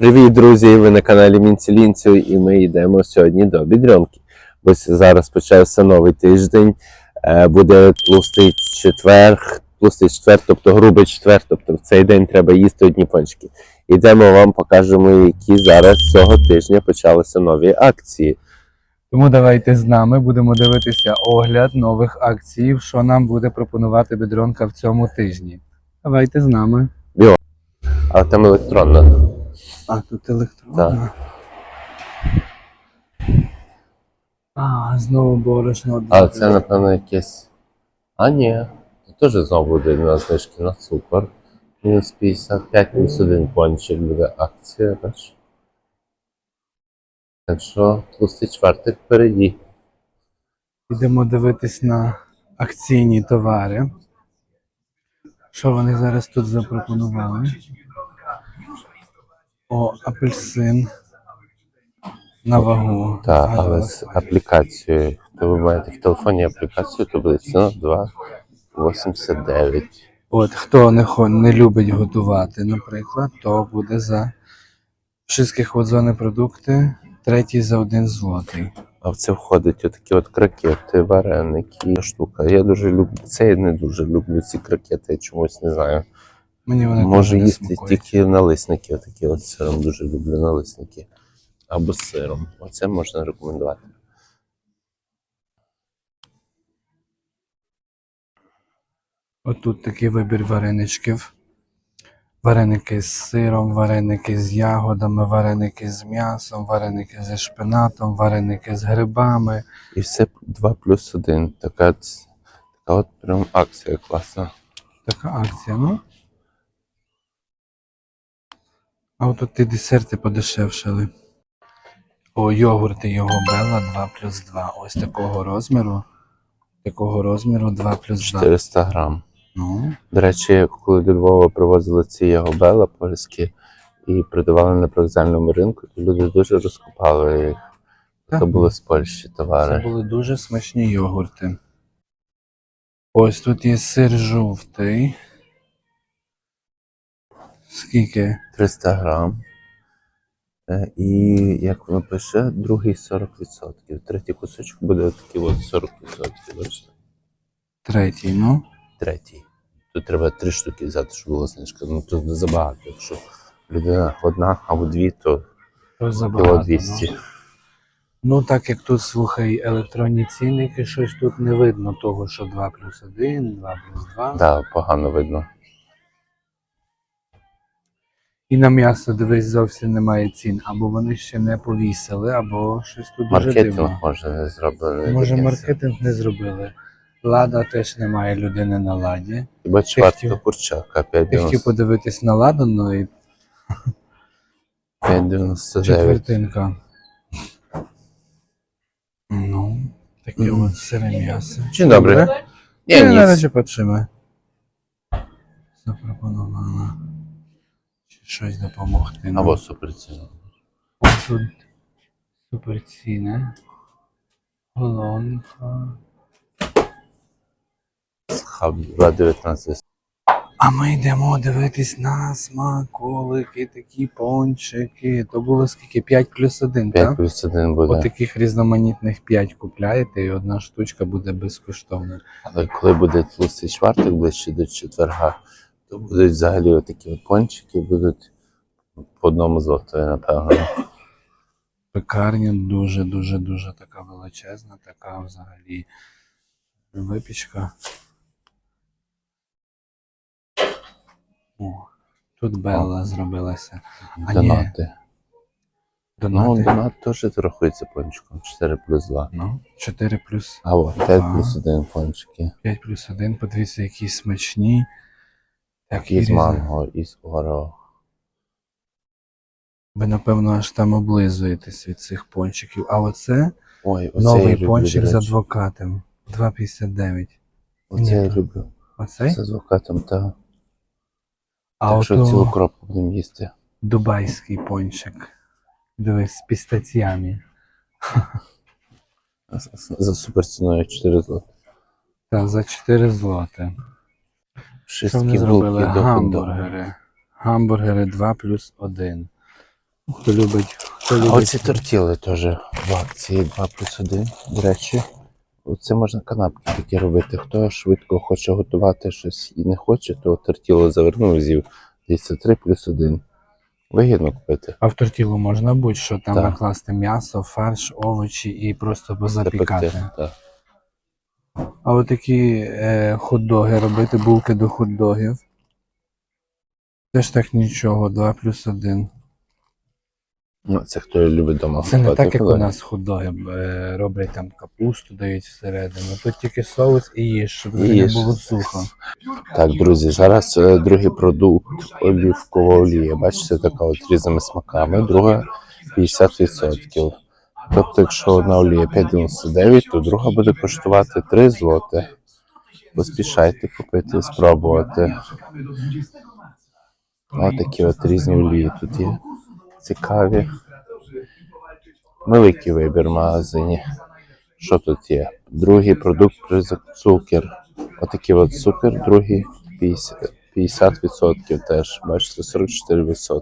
Привіт, друзі! Ви на каналі Мінцелінцю, і ми йдемо сьогодні до Бідрьонки. Бо зараз почався новий тиждень. е, Буде тлустий четвер, тлустий четвер, тобто грубий четвер, тобто в цей день треба їсти одні пончики. Йдемо вам покажемо, які зараз цього тижня почалися нові акції. Тому давайте з нами будемо дивитися огляд нових акцій, що нам буде пропонувати бедронка в цьому тижні. Давайте з нами. А там електронна. А, тут електронна. А, знову борошно. А це, напевно, якесь. А, ні. Тут теж знову буде на знижки на цукор. Мінус 55, мінус 1 пончик буде акція. Бач. Так що тлустий чвертик впереді. Йдемо дивитись на акційні товари. Що вони зараз тут запропонували? О, апельсин. На вагу. Так, але з аплікацією. То ви маєте в телефоні аплікацію, то буде ціна 2,89. От хто не, хо- не любить готувати, наприклад, то буде за wszystkich охолоджені продукти третій за один злотий. А в це входить отакі от крокети, вареники, штука. Я дуже люблю. Це я не дуже люблю ці крокети, я чомусь не знаю. Мені вони Можу не їсти смакують. тільки налисники, отакі от з сиром дуже люблю налисники. Або з сиром. Оце можна рекомендувати. Отут такий вибір вареничків. Вареники з сиром, вареники з ягодами, вареники з м'ясом, вареники зі шпинатом, вареники з грибами. І все 2 плюс 1. Така, ц- така от прям акція класна. Така акція, ну. А от тут і десерти подешевшали. О, йогурти його Бела 2 плюс 2. Ось такого розміру. Такого розміру 2 плюс 2. 400 грам. Ну, До речі, коли до Львова привозили ці ягобела польські і продавали на привокзальному ринку, то люди дуже розкупали їх. Це були з Польщі товари. це були дуже смачні йогурти. Ось тут є сир жовтий. Скільки? 300 грам. Е, І як воно пише, другий 40%. Третій кусочок буде такий от 40%. Бачите? Третій, ну. Третій. Тут треба три штуки взяти, щоб була знижка. Ну тут не забагато. Якщо людина одна або дві, то То кіло забагато, 200. Ну. ну, так як тут, слухай, електронні цінники, щось тут не видно того, що 2 плюс 1, 2 плюс 2. Да, погано видно. І на м'ясо, дивись, зовсім немає цін. Або вони ще не повісили, або щось тут дуже Маркетинг дивно. може не зроблений. Може, маркетинг не зробили. Лада теж немає людини на ладі. Хіба чвертка хотів- курчака Ти хотів подивитись на ладу, ну і 5,99. четвертинка. Ну, таке Мгм. от сире м'ясо. Dzień dobry. Ні, Nie, на nic. раzie patrzymy. Запропоновано. Щось допомогти. Або супер ціна. Ось тут супер ціни. Голонка. Хаб 2,19. А ми йдемо дивитись на смаколики, такі пончики. То було скільки? 5 плюс 1, 5 так? плюс 1 буде. От таких різноманітних 5 купляєте, і одна штучка буде безкоштовна. Але коли буде тлустий чвартик ближче до четверга, то будуть взагалі отакі от пончики, будуть по одному злотові, напевно. Пекарня дуже, дуже, така величезна, така взагалі випічка. О, тут Белла зробилася. А ні, Донати. Ну, донат теж рахується пончиком. 4 плюс 2. Ну, 4 плюс А 5 Ага. плюс 1 пончики. 5 плюс 1, подивіться, які смачні. Так, і з манго, і з оро. Ви, напевно, аж там облизуєтесь від цих пончиків. А оце Ой, оце я новий люблю, пончик до з речі. адвокатом. 2,59. Оце Ні, я то- люблю. Оцей? З адвокатом, так. А Так що цілу ото кропку будемо їсти. дубайський пончик. Дивись, з пістаціями. За супер ціною 4 злоти. Та за 4 злоти. Шістки булки зробили? хот-дога. Гамбургери. Гамбургери 2 плюс 1. Хто любить, хто А оці тортіли теж в акції 2 плюс 1. До речі, оце можна канапки такі робити. Хто швидко хоче готувати щось і не хоче, то тортіло завернув з'їв. Дивіться, 3 плюс 1. Вигідно купити. А в тортілу можна будь-що там Так. накласти м'ясо, фарш, овочі і просто запікати. Так. А от такі е, хот-доги робити, булки до хот-догів. Теж так нічого, 2 плюс 1. Ну, це хто любить дома. Це не так, як у нас хот-доги е, роблять там капусту, дають всередину. Тут тільки соус і їж, щоб І не їж. було сухо. Так, друзі, зараз е, другий продукт олівкова олія. Бачите, така от різними смаками, друга 50%. Тобто, якщо одна олія 5,99, то друга буде коштувати 3 злоти. Поспішайте купити, спробувати. Ось такі от різні олії тут є. Цікаві. Великий вибір в магазині. Що тут є? Другий продукт цукер. Отакий от цукер, другий 50%, 50% теж. Бачите, 44%.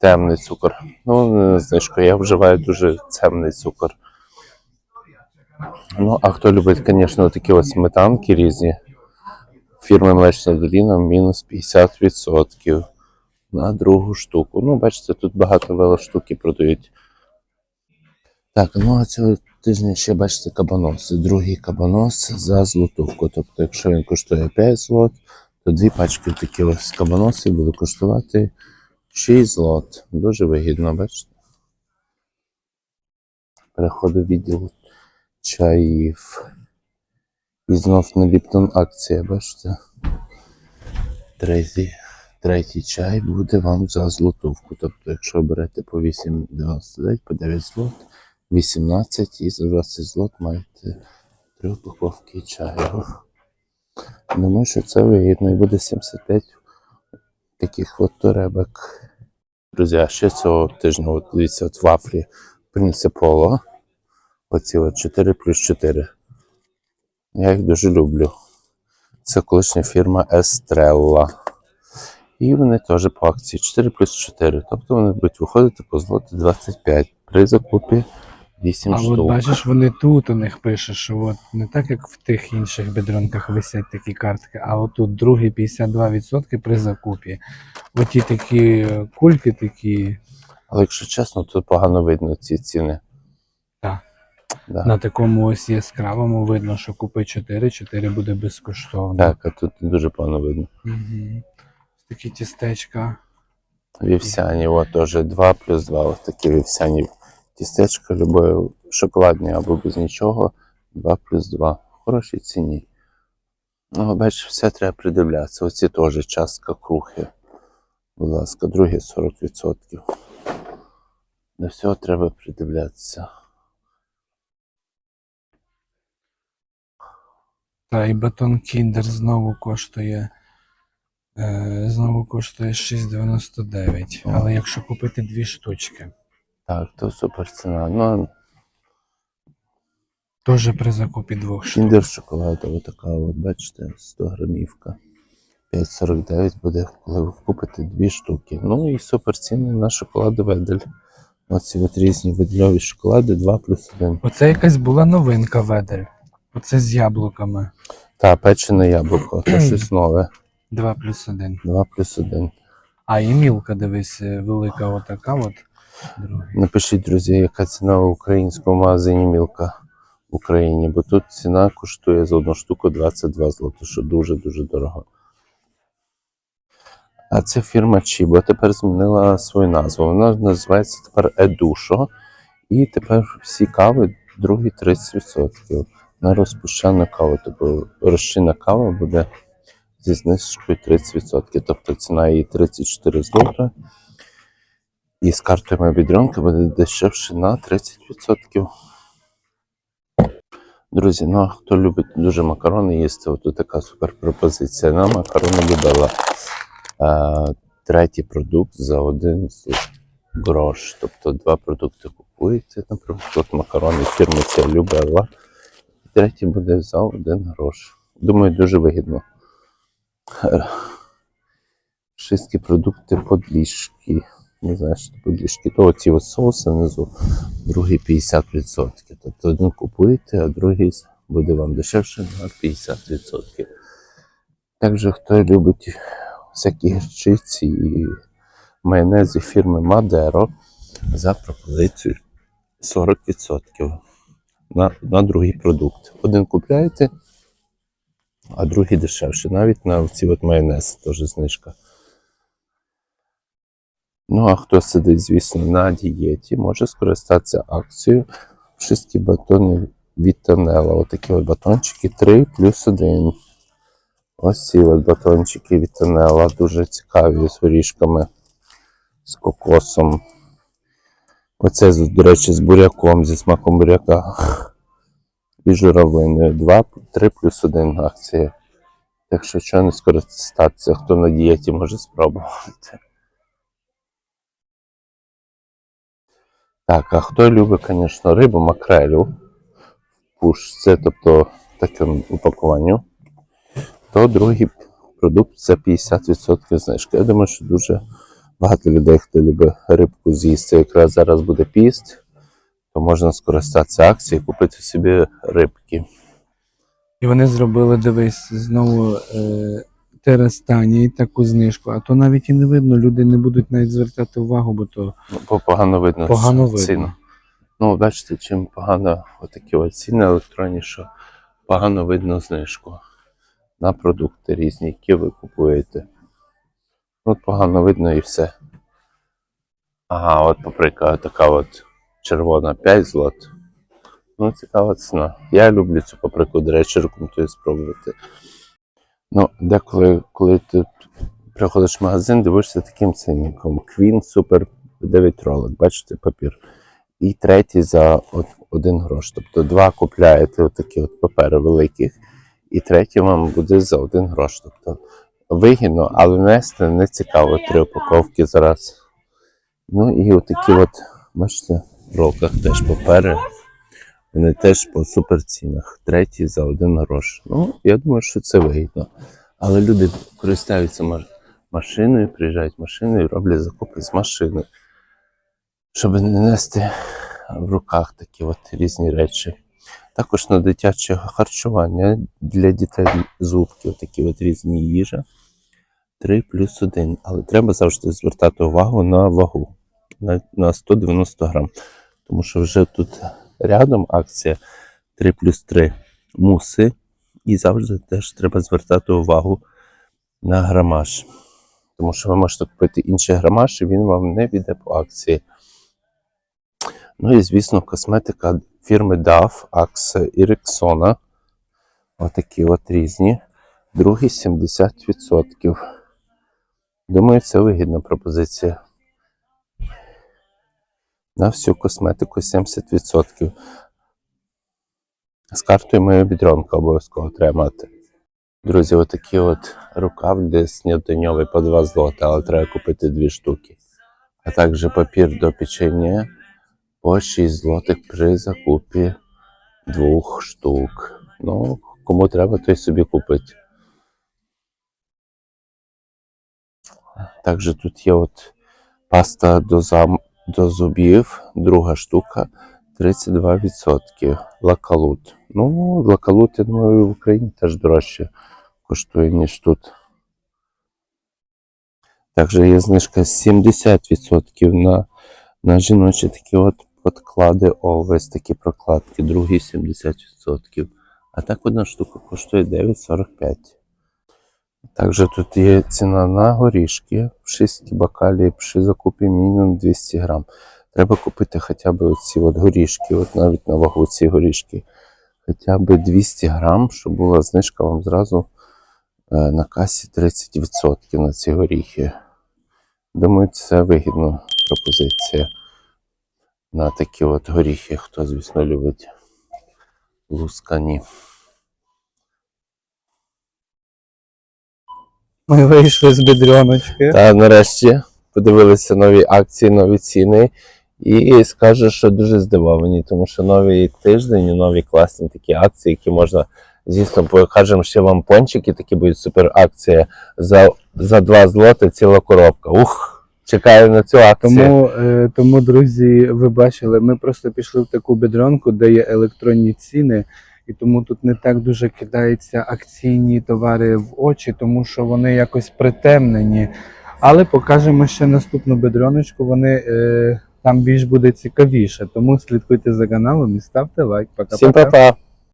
Темний цукор. Ну, не знижка, я вживаю дуже темний цукор. Ну, а хто любить, звісно, такі от сметанки різні. Фірми Млечна Доліна мінус 50% на другу штуку. Ну, бачите, тут багато велоштуки продають. Так, ну а цього тижня ще бачите кабаноси. Другий кабанос за злотовку. Тобто, якщо він коштує 5 злот, то дві пачки такі ось кабаноси будуть коштувати 6 злот. Дуже вигідно, бачите? Переходу в відділ чаїв. І знов на Ліптон акція, бачите? Третій, третій чай буде вам за злотовку. Тобто, якщо берете по 8,99, по 9 злот, 18 і за 20 злот маєте три упаковки чаю. Думаю, що це вигідно і буде 75 таких от туребок. Друзі, ще цього тижня, от дивіться, от вафлі Принцеполо. Оці от 4 плюс 4. Я їх дуже люблю. Це колишня фірма Estrella. І вони теж по акції 4 плюс 4. Тобто вони будуть виходити по злоті 25 при закупі 8 А штук. от бачиш, вони тут у них пише, що от не так, як в тих інших бедронках висять такі картки, а отут другий 52% при закупі. Оті такі е, кульки такі Але якщо чесно, то погано видно ці ціни. Так. Да. на такому ось яскравому видно, що купи 4, 4 буде безкоштовно. Так, а тут дуже погано видно. Угу. Такі тістечка. Вівсяні, от теж 2 плюс 2. Ось такі вівсяні тістечка, любої шоколадні або без нічого. 2 плюс 2. В хорошій ціні. Ну, бачиш, все треба придивлятися. Оці теж частка крухи. Будь ласка, другі 40%. До всього треба придивлятися. Та і батон Кіндер знову коштує. Е, знову коштує 6,99. Але якщо купити дві штучки, Так, то супер ціна. Ну, теж при закупі двох штук. Кіндер шоколад, отака, от, бачите, 100 грамівка. 5,49 буде, коли ви купите дві штуки. Ну і супер ціни на шоколади Ведель. Оці от різні ведльові шоколади 2 плюс 1. Оце якась була новинка Ведель. Оце з яблуками. Та, печене яблуко, це щось нове. 2 плюс 1. 2 плюс 1. А і мілка, дивись, е, велика отака от. Напишіть, друзі, яка ціна в українському магазині Мілка в Україні, бо тут ціна коштує за одну штуку 22 злоти, що дуже-дуже дорого. А це фірма Чібо тепер змінила свою назву. Вона називається тепер Едушо. І тепер всі кави другі 30% на розпущену каву. Тобто розчинна кава буде зі знижкою 30%. Тобто ціна її 34 злота. І з картою Мобідронки буде дешевше на 30%. Друзі, ну а хто любить дуже макарони їсти, от така супер пропозиція. На макарони любила е, третій продукт за один грош. Тобто два продукти купуєте, наприклад, макарони фірми ця любила. Третій буде за один грош. Думаю, дуже вигідно. Е, продукти подліжки. Не знаю, що подлішки, то оці от соуси внизу, другий 50%. Тобто один купуєте, а другий буде вам дешевше на 50%. Також хто любить всякі гірчиці і майонези фірми Мадеро за пропозицію 40% на, на другий продукт. Один купляєте, а другий дешевше. Навіть на ці от майонези теж знижка. Ну, а хто сидить, звісно, на дієті, може скористатися акцією шисті батони від Тонела. Отакі от батончики 3 плюс 1. Ось ці от батончики від Тонела дуже цікаві з горішками, з кокосом. Оце, до речі, з буряком, зі смаком буряка. І журавлиною. 2, 3 плюс 1 акція. Так що чого не скористатися, хто на дієті може спробувати. Так, а хто любить, звісно, рибу, макрелю, пушце, тобто в такому упакуванню, то другий продукт це 50% знижки. Я думаю, що дуже багато людей, хто любить рибку з'їсти, якраз зараз буде піст, то можна скористатися акцією і купити собі рибки. І вони зробили, дивись, знову е, терастані таку знижку, а то навіть і не видно, люди не будуть навіть звертати увагу, бо то Ну, бо погано видно погано ціну. видно. Ну, бачите, чим погано отакі от ціни електронні, що погано видно знижку на продукти різні, які ви купуєте. От погано видно і все. Ага, от паприка така от червона 5 злот. Ну, цікава ціна. Я люблю цю паприку, до речі, рекомендую спробувати. Ну, деколи, коли ти приходиш в магазин, дивишся таким цінником. Queen Super 9 ролик, бачите, папір. І третій за один грош. Тобто два купляєте отакі от папери великих, і третій вам буде за один грош. Тобто вигідно, але нести не цікаво три упаковки зараз. Ну і отакі от, бачите, в ролках теж папери. Вони теж по суперцінах. Третій за один грош. Ну, я думаю, що це вигідно. Але люди користуються машиною, приїжджають машиною і роблять закупи з машини, щоб не нести в руках такі от різні речі. Також на дитяче харчування для дітей зубки, такі от різні їжа. 3 плюс 1. Але треба завжди звертати увагу на вагу на, на 190 грам. Тому що вже тут рядом акція 3 плюс 3 муси. І завжди теж треба звертати увагу на грамаж. Тому що ви можете купити інший грамаж, і він вам не піде по акції. Ну і, звісно, косметика фірми DAF, Axe і Rexona. Отакі от різні. Другий 70%. Думаю, це вигідна пропозиція. На всю косметику 70%. З картою моя бідронка обов'язково треба мати. Друзі, отакий от рукав для сніданьовий по 2 злота, але треба купити дві штуки. А також папір до печення по 6 злотих при закупі двох штук. Ну, кому треба, той собі купить. Також тут є от паста до, зам... до зубів, друга штука 32%. Лакалут. Ну, лакалут, я думаю, в Україні теж дорожче коштує, ніж тут. Також є знижка 70% на, на жіночі такі от подклади Always, такі прокладки, другі 70%. А так одна штука коштує 9,45. Також тут є ціна на горішки. 6 бакалій при закупі мінімум 200 грам. Треба купити хоча б оці от горішки, от навіть на вагу ці горішки. Хоча б 200 грам, щоб була знижка вам зразу е, на касі 30% на ці горіхи. Думаю, це вигідна пропозиція на такі от горіхи, хто, звісно, любить лускані. Ми вийшли з бідряночки. Та нарешті подивилися нові акції, нові ціни. І скажу, що дуже здивовані, тому що новий тиждень, нові класні такі акції, які можна, звісно, покажемо ще вам пончики, такі будуть супер акції за, за 2 злоти ціла коробка. Ух! чекаю на цю акцію. Тому, е, тому, друзі, ви бачили, ми просто пішли в таку бедронку, де є електронні ціни, і тому тут не так дуже кидаються акційні товари в очі, тому що вони якось притемнені. Але покажемо ще наступну бедроночку, вони е, там більш буде цікавіше. Тому слідкуйте за каналом і ставте лайк. Пока-пока. Всім па-па!